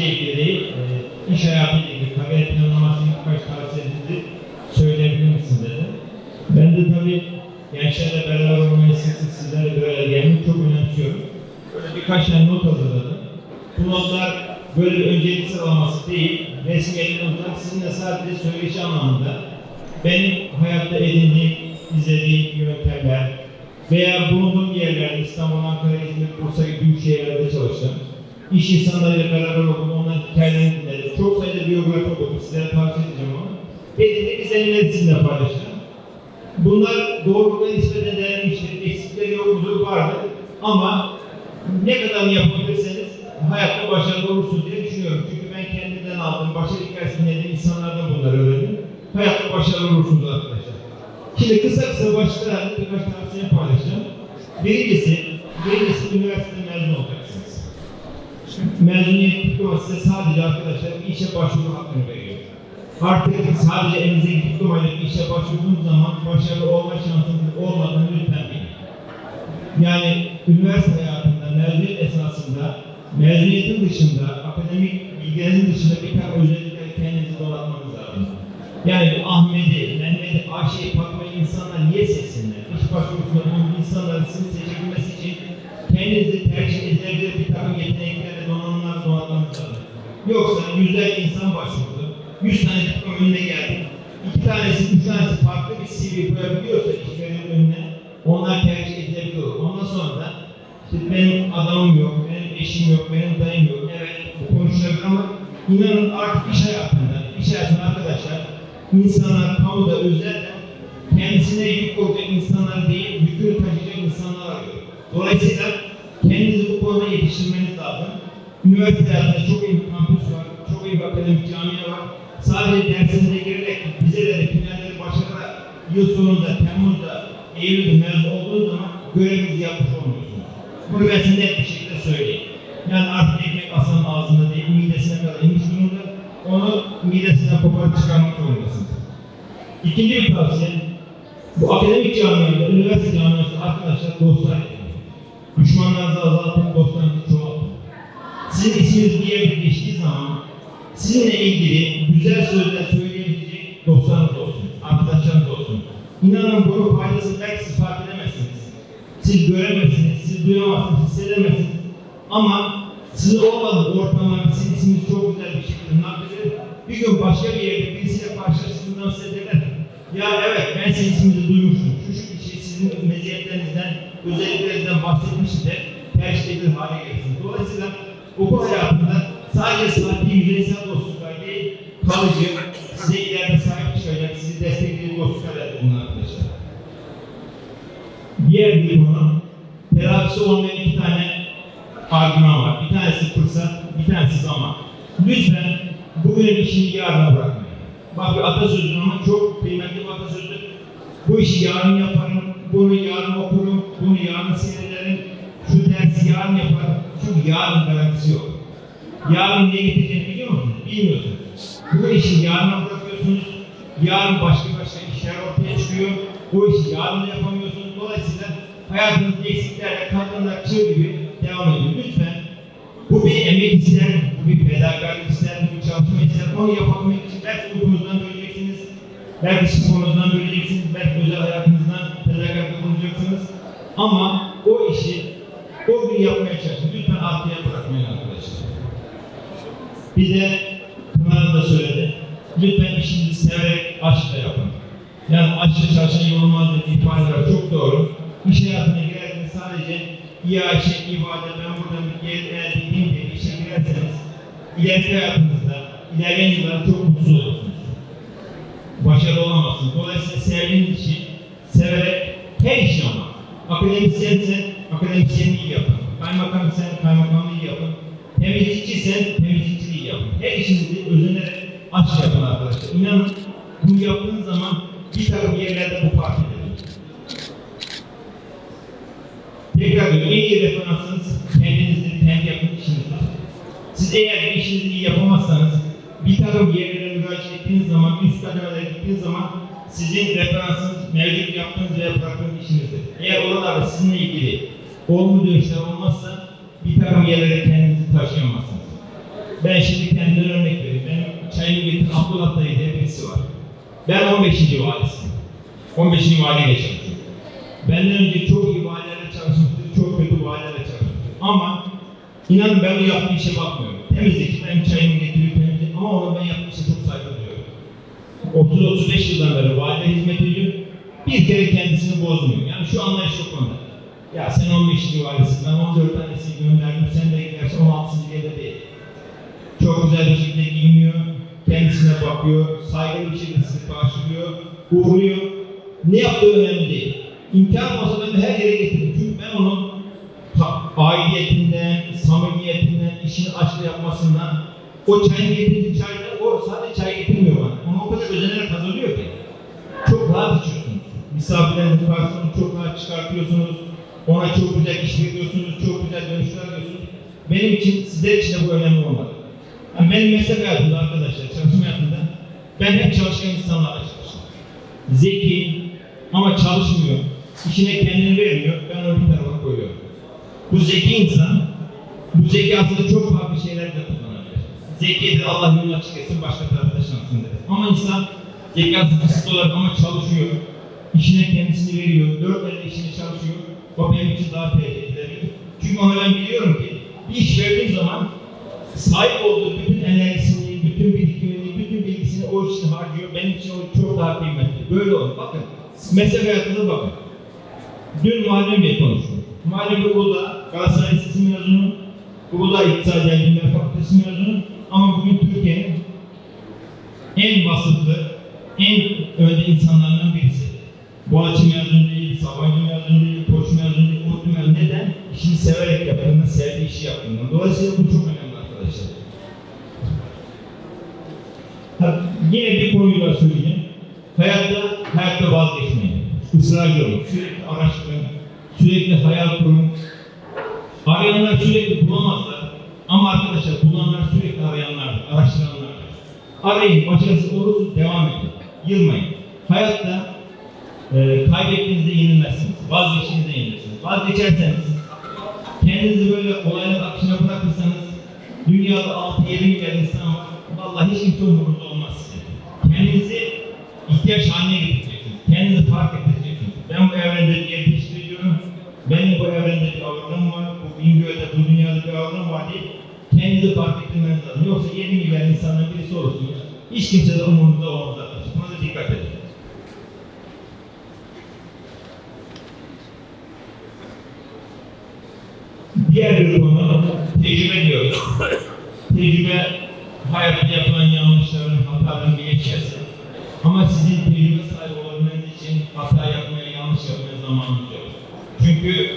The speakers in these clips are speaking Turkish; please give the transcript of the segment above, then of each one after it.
e, iş hayatıyla ilgili kariyer planlamasını birkaç tavsiyenizi söyleyebilir misin dedi. Ben de tabii gençlerle beraber olmayı siz- sizlerle bir araya gelmeyi çok önemsiyorum. Böyle birkaç tane not hazırladım. Bu notlar böyle bir öncelik sıralaması değil, resmiyetli notlar sizinle sadece söyleşi anlamında benim hayatta edindiğim, izlediğim yöntemler veya bulunduğum yerlerde İstanbul, Ankara, İzmir, Bursa gibi büyük şehirlerde çalıştım. İş insanlarıyla beraber oldum, onların hikayelerini dinledim. Çok sayıda biyografi okudum, sizlere tavsiye edeceğim onu. Edindiğim izlenimleri sizinle paylaşacağım. Bunlar doğruluğa nispeten değerlenmiştir, eksikleri yok mudur vardır ama ne kadar yapabilirseniz hayatta başarılı olursunuz diye düşünüyorum. Çünkü ben kendimden aldığım, başarı hikayesini dinlediğim insanlardan bunları öğrendim. Hayatta başarılı olursunuz arkadaşlar. Şimdi kısa kısa başlıklarla birkaç tavsiye paylaşacağım. Birincisi, birincisi üniversite mezun olacaksınız. Mezuniyet diploması size sadece arkadaşlar bir işe başvuru hakkını veriyor. Artık sadece elinizdeki diplomayla işe başvurduğunuz zaman başarılı olma şansınız olmadığını lütfen bilin. Yani üniversite hayatında mezuniyet esasında mezuniyetin dışında, akademik bilgilerin dışında bir takım özellikler kendinizi donatmanız lazım. Yani Ahmet'i, Mehmet'i, Ayşe'yi, Fatma'yı insanlar niye seçsinler? İş başvurusunda bulunan Yoksa yüzlerce insan başvurdu. Yüz tane diploma önüne geldi. İki tanesi, üç tanesi farklı bir CV koyabiliyorsa işverenin önüne onlar tercih edilebiliyor. Ondan sonra da işte benim adamım yok, benim eşim yok, benim dayım yok. Evet bu ama inanın artık iş hayatında, iş hayatında arkadaşlar insanlar kamuda özel kendisine yük olacak insanlar değil, yükünü taşıyacak insanlar arıyor. Dolayısıyla kendinizi bu konuda yetiştirmeniz lazım. Üniversite hayatında çok iyi bir kampüs var, çok iyi bir akademik camia var. Sadece dersinize girerek bize de finalleri başararak yıl sonunda, Temmuz'da, Eylül'de mezun olduğunuz zaman görevinizi yapmış olmuyorsunuz. Bunu ben size net bir şekilde söyleyeyim. Yani artık ekmek asanın ağzında değil, midesine kadar inmiş durumda. Onu midesinden koparıp çıkarmak zorundasınız. İkinci bir tavsiye, bu akademik camiada, üniversite camiasında arkadaşlar dostlar edinin. Düşmanlarınızı azaltın, dostlarınızı çoğaltın. Sizin isminiz bir yerde geçtiği zaman sizinle ilgili güzel sözler söyleyebilecek dostlarınız. İnanın bunun faydasını belki siz fark edemezsiniz. Siz göremezsiniz, siz duyamazsınız, hissedemezsiniz. Ama siz olmadığı ortamlarda sizin çok güzel bir şekilde nakledilir. Bir gün başka bir yerde birisiyle karşılaştığınızdan size derler. Ya evet ben sizin isminizi duymuştum. Şu şu kişi sizin meziyetlerinizden, özelliklerinizden bahsetmişti de tercih edilir hale gelirsiniz. Dolayısıyla okul hayatında sadece sahip yüzeysel dostluklar değil, kalıcı, size ileride sahip çıkacak, sizi destekleyecek dostluklar elde edin arkadaşlar. Bir konu, telafisi olmayan iki tane argüman var. Bir tanesi fırsat, bir tanesi zaman. Lütfen bugünün işini yarına bırakmayın. Bak bir atasözü ama çok kıymetli bir atasözü. Bu işi yarın yaparım, bunu yarın okurum, bunu yarın seyrederim, şu dersi yarın yaparım. Çünkü yarın garantisi yok. Yarın ne getireceğini biliyor musunuz? Bilmiyorsunuz. Bu işi yarına bırakıyorsunuz. Yarın başka başka işler ortaya çıkıyor. O işi yarın yapamıyorsunuz. Dolayısıyla hayatınızda eksiklerle kadınlar çığ gibi devam ediyor. Lütfen bu bir emek ister, bu bir fedakarlık ister, bu bir çalışma ister. Onu yapabilmek için belki uykunuzdan böleceksiniz, belki sporunuzdan böleceksiniz, belki özel hayatınızdan fedakarlık bulunacaksınız. Ama o işi o gün yapmaya çalışın. Lütfen arkaya bırakmayın arkadaşlar. Bir de Pınar da söyledi. Lütfen işinizi severek aşkla yapın. Yani aşkla çalışan yorulmaz dediği ifadeler çok doğru. İş hayatına girerken iyi Ayşe, ibadet, ben buradan bir gelir elde edeyim diye işe girerseniz ileriki hayatınızda, ilerleyen yıllarda çok mutsuz olursunuz. Başarılı olamazsınız. Dolayısıyla sevdiğiniz işi severek her işi ama akademisyensen akademisyenliği yapın. Kaymakamsen kaymakamlığı yapın. Temizlikçiysen temizlikçiliği yapın. Her işinizi özenerek aşk yapın arkadaşlar. İnanın bunu yaptığınız zaman bir takım yerlerde bu fark edilir. Tekrar en iyi referansınız kendinizdir, kendi yapın işinizdir. Siz eğer bir işinizi iyi yapamazsanız, bir takım yerlere müracaat ettiğiniz zaman, üst kademelere gittiğiniz zaman sizin referansınız mevcut yaptığınız veya bıraktığınız işinizdir. Eğer oralarda sizinle ilgili olumlu dönüşler olmazsa bir takım yerlere kendinizi taşıyamazsınız. Ben şimdi kendimden örnek vereyim. Benim çayımı getiren Abdullah dayı diye birisi var. Ben 15. valisiyim. 15. valiyle çalışıyorum. Benden önce çok Ama inanın ben o yaptığı işe bakmıyorum. Temizlik, benim çayımı getiriyor, temizlik ama ona ben yaptığı işe çok saygı duyuyorum. 30-35 yıldan beri valide hizmet ediyor. Bir kere kendisini bozmuyor. Yani şu anlayış yok onda. Ya sen 15. valisin, ben 14 tanesini gönderdim, sen de gidersen 16. yerde değil. Çok güzel bir şekilde giyiniyor, kendisine bakıyor, saygılı bir şekilde sizi karşılıyor, uğurluyor. Ne yaptığı önemli değil. İmkan olsa ben de her yere getiririm. Çünkü ben onun ta- aidiyetinden, samimiyetinden, işini aşkla yapmasından, o çayın getirdiği çayda, o sadece çay getirmiyor bana. Onu o kadar özenerek hazırlıyor ki. Çok rahat içiyorsunuz. Misafirleriniz varsa onu çok rahat çıkartıyorsunuz. Ona çok güzel iş veriyorsunuz, çok güzel dönüşler veriyorsunuz. Benim için, sizler için de bu önemli olmalı. Yani benim meslek hayatımda arkadaşlar, çalışma hayatımda ben hep çalışkan insanlarla çalıştım. Zeki ama çalışmıyor, işine kendini vermiyor, ben onu bir tarafa koyuyorum. Bu zeki insan, bu zeki aslında çok farklı şeyler de kullanabilir. Zekidir Allah yolunu açık başka tarafta şansındır. Ama insan zekası kısıtlı olarak ama çalışıyor, işine kendisini veriyor, dört elle işine çalışıyor, o benim için daha tehlikeli. Çünkü ona ben biliyorum ki bir iş verdiğim zaman sahip olduğu bütün enerjisini, bütün birikimini, bütün bilgisini o için harcıyor. Benim için o çok daha kıymetli. Böyle olur. Bakın, meslek hayatınıza bakın. Dün Muharrem Bey konuştu. Muharrem Bey Galatasaray Lisesi mezunu, burada İktisadi Bilimler Fakültesi mezunu ama bugün Türkiye'nin en vasıflı, en önde insanlarından birisi. Boğaziçi mezunu değil, Sabancı mezunu değil, Koç mezunu değil, Urdu mezunu. Neden? İşini severek yaptığından, sevdiği işi yaptığından. Dolayısıyla bu çok önemli arkadaşlar. Ha, yine bir konuyu daha söyleyeyim. Hayatta, hayatta vazgeçmeyin. Israrcı olun. Sürekli araştırın. Sürekli hayal kurun. Arayanlar sürekli bulamazlar. Ama arkadaşlar bulanlar sürekli arayanlardır, araştıranlardır. Arayın, başarısız olursunuz, devam edin. Yılmayın. Hayatta e, kaybettiğinizde yenilmezsiniz. Vazgeçtiğinizde yenilirsiniz. Vazgeçerseniz kendinizi böyle olayların akışına bırakırsanız dünyada 6-7 milyar insan var. Vallahi hiç kimse umurunuzda olmaz size. Kendinizi ihtiyaç haline getireceksiniz. Kendinizi fark edeceksiniz. Ben bu evrende bir yer teşkil. Benim bu evrende bir kendinizi fark ettirmeniz lazım. Yoksa 7 milyar insandan birisi olursunuz. Hiç kimse de umurunuzda olmaz arkadaşlar. Buna dikkat edin. Diğer bir konu tecrübe diyoruz. tecrübe hayatta yapılan yanlışların, hataların bir geçerse. Ama sizin tecrübe sahibi olabilmeniz için hata yapmaya, yanlış yapmaya zamanınız yok. Çünkü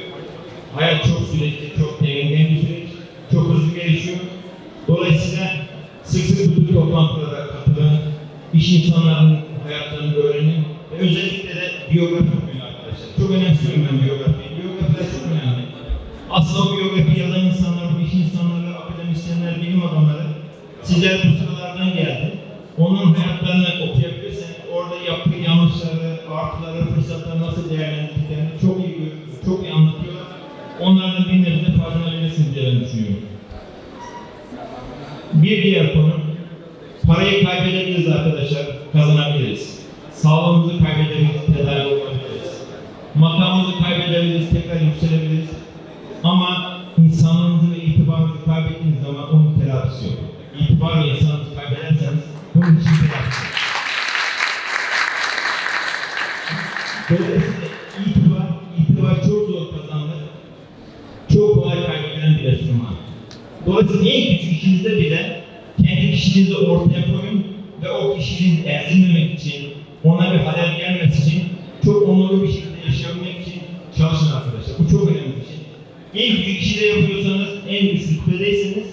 hayat çok sürekli, çok tehlikeli bir süreç, çok hızlı gelişiyor. Dolayısıyla sık sık bu tür toplantılara katılın, iş insanlarının hayatlarını öğrenin ve özellikle de biyografi okuyun arkadaşlar. Çok önemsiyorum ben biyografiyi. Biyografiler çok önemli. Aslında bu biyografi yazan insanlar, iş insanları, akademisyenler, bilim adamları sizler bu sıralardan geldi. Onun hayatlarını okuyabilirseniz orada yaptığı yanlışları, artıları, fırsatları nasıl değerlendirdiklerini çok iyi, çok iyi anlatıyorlar. Onlardan bir nebze faydalanabilirsiniz diye ben düşünüyorum. Bir diğer konu, parayı kaybedebiliriz arkadaşlar, kazanabiliriz. Sağlığımızı kaybedebiliriz, tedavi olabiliriz. Makamımızı kaybedebiliriz, tekrar yükselebiliriz. Ama insanlığınızı ve itibarınızı kaybettiğiniz zaman onun telafisi yok. İtibar ve insanınızı kaybederseniz bunun için telafisi yok. Dolayısıyla itibar, itibar çok zor kazanılır. Çok kolay kaybedilen bir enstrüman. Dolayısıyla en küçük işinizde bile kendi kişiliğinizi ortaya koyun ve o kişiliğinizi ezilmemek için, ona bir halel gelmesi için, çok onurlu bir şekilde yaşayabilmek için çalışın arkadaşlar. Bu çok önemli bir şey. En küçük işi de yapıyorsanız, en üst rütbedeyseniz,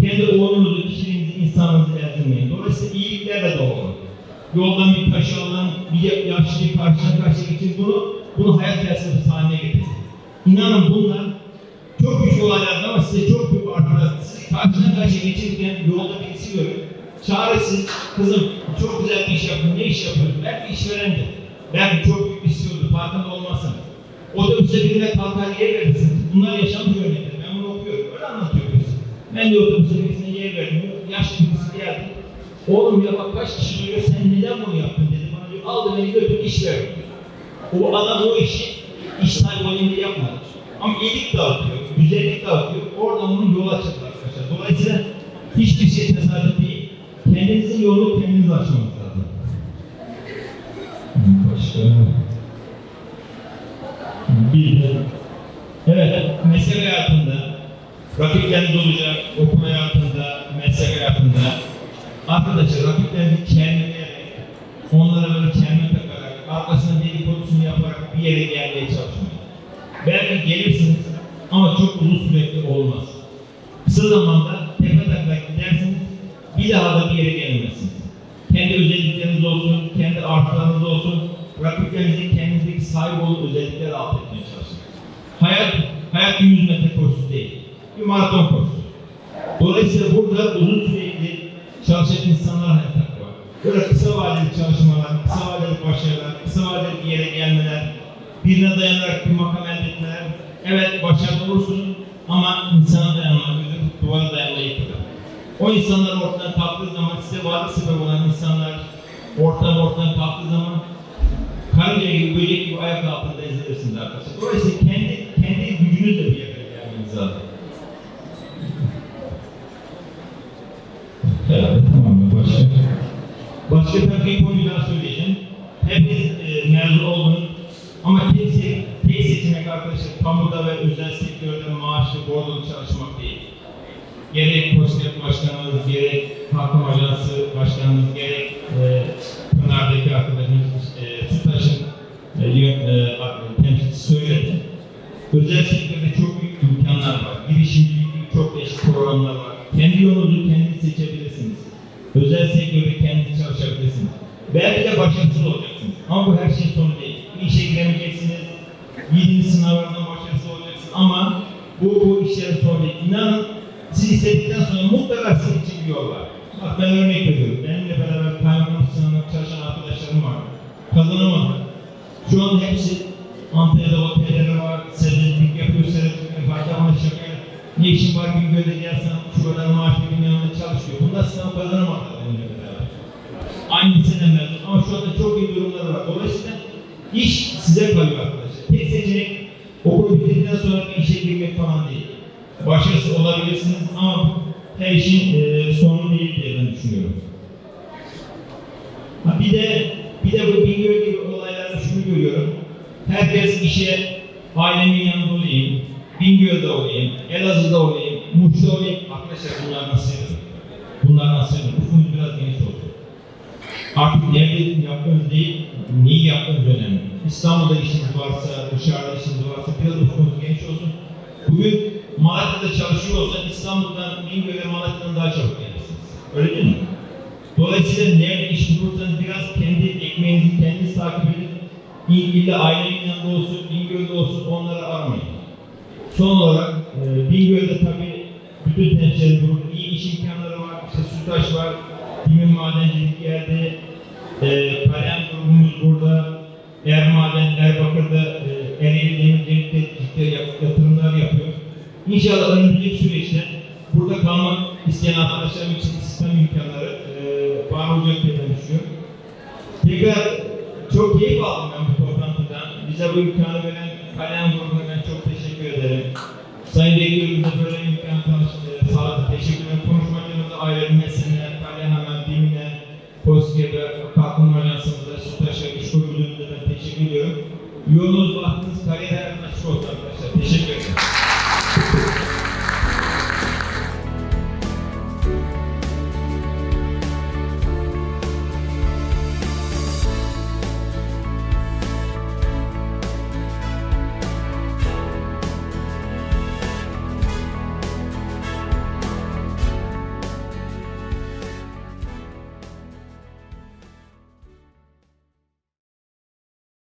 kendi onurunuzu, kişiliğinizi, insanınızı ezilmeyin. Dolayısıyla iyiliklerle olun. Yoldan bir taş alın, bir yaşlıyı karşına karşıya geçin. Bunu, bunu hayat felsefesi haline getirin. İnanın bunlar çok küçük olaylar ama size çok büyük artılar. Sizi karşına karşıya geçirken yolda birisi görür. Çaresiz, kızım çok güzel bir iş yaptın, ne iş yapıyorsun? Belki işverendir. Belki çok büyük bir CEO'dur, farkında olmasın. Otobüse birine kalkar yer verirsin. Bunlar yaşam örnekleri. Ben bunu okuyorum. Öyle anlatıyor birisi. Ben de otobüse birisine yer verdim. Yaşlı Oğlum ya bak kaç kişi duruyor sen neden bunu yaptın dedi. Bana diyor aldı beni götür iş ver. O adam o işi iş sahibi yapmadı. Ama iyilik dağıtıyor, güzellik dağıtıyor. Oradan bunu yola çıktı arkadaşlar. Dolayısıyla hiçbir şey tesadüf yolunu kendiniz açmanız lazım. Başka... Bir de... Evet, meslek hayatında, rakipleriniz olacak, okul hayatında, meslek hayatında. Arkadaşlar rakiplerini çelmeleyerek, onlara böyle çelme takarak, arkasına dedikodusunu yaparak bir yere gelmeye çalışmayın. Belki gelirsiniz ama çok uzun sürekli olmaz. Kısa zamanda tepe taklak gidersiniz, bir daha da bir yere gelemezsiniz. Kendi özellikleriniz olsun, kendi artılarınız olsun, rakiplerinizin kendinizdeki sahip olduğu özellikleri alt etmeye çalışın. Hayat, hayat bir 100 metre koşusu değil, bir maraton koşusu. Dolayısıyla burada uzun sürekli çalışan insanlar hayatta var. Böyle kısa vadeli çalışmalar, kısa vadeli başarılar, kısa vadeli bir yere gelmeler, birine dayanarak bir makam elde etmeler. Evet başarılı olursunuz ama insana dayanmak, gözü duvara dayanmayı yıkılır. O insanlar ortadan kalktığı zaman size varlık sebep olan insanlar ortadan ortadan kalktığı zaman karınca gibi, böcek gibi ayak altında ezilirsiniz arkadaşlar. Dolayısıyla kendi, kendi gücünüzle bir yere gelmeniz lazım. Herhalde tamam mı? Başka? Başka tabii bir konuyu daha söyleyeceğim. Hepiniz e, mezun oldunuz ama tek, tek seçenek arkadaşlar kamuda ve özel sektörde maaşlı bordolu çalışmak değil. Gerek Koşket Başkanımız, gerek Hakkım Ajansı Başkanımız, gerek e, söyledi. Özel sektörde çok büyük imkanlar var. Girişimcilik çok değişik programlar var. Kendi yolunuzu kendiniz seçebilirsiniz. Özel sektörde kendiniz çalışabilirsiniz. Belki de başarısız olacaksınız. Ama bu her şeyin sonu değil. Bir işe giremeyeceksiniz. Girdiğiniz sınavlardan başarısız olacaksınız. Ama bu, bu işlerin sonu değil. İnanın siz istedikten sonra mutlaka sizin için bir yol var. Bak ben örnek veriyorum. Şu an hepsi Antalya'da otelleri var, seyretlik yapıyor, seyretlik var, ama şaka. Ne işin var Bingöl'de gelsen şu kadar maaş bir yanında çalışıyor. Bunlar sınav kazanamadılar benimle beraber. Aynı sene mezun ama şu anda çok iyi durumları var. Dolayısıyla iş size kalıyor arkadaşlar. Tek seçenek okulu bitirdikten sonra bir işe girmek falan değil. Başarısız olabilirsiniz ama her işin e, sonu değil diye ben düşünüyorum. Ha bir de bir de bu Bingöl gibi şunu görüyorum. Herkes işe ailemin yanında olayım, Bingöl'de olayım, Elazığ'da olayım, Muş'ta olayım. Arkadaşlar bunlar nasıl yapıyor? Bunlar nasıl yapıyor? Ufkunuz biraz geniş olsun. Artık nerede yaptığınız değil, neyi yaptığınız önemli. İstanbul'da işiniz varsa, dışarıda işiniz varsa biraz ufkunuz geniş olsun. Bugün Malatya'da çalışıyor olsa İstanbul'dan, Bingöl'e Malatya'dan daha çabuk gelirsiniz. Öyle değil mi? Dolayısıyla nerede iş bulursanız biraz kendi ekmeğinizi kendiniz takip edin. İl- İlla ailenin yanında olsun, Bingöl'de olsun onları aramayın. Son olarak e, Bingöl'de tabii bütün temsilcilerin burada iyi iş imkanları var. İşte Sütaş var, Dimin Madencilik geldi, e, Kalem grubumuz burada, Ermaden, Erbakır'da e, Ereğli Demircilik'te ciddi yat- yatırımlar yapıyor. İnşallah önümüzdeki süreçte burada kalmak isteyen arkadaşlarım için sistem imkanları e, var olacak diye ben düşünüyorum. Tekrar çok keyif aldım. Bize bu imkanı veren Kalem grubuna çok teşekkür ederim. Sayın Rektörümüze böyle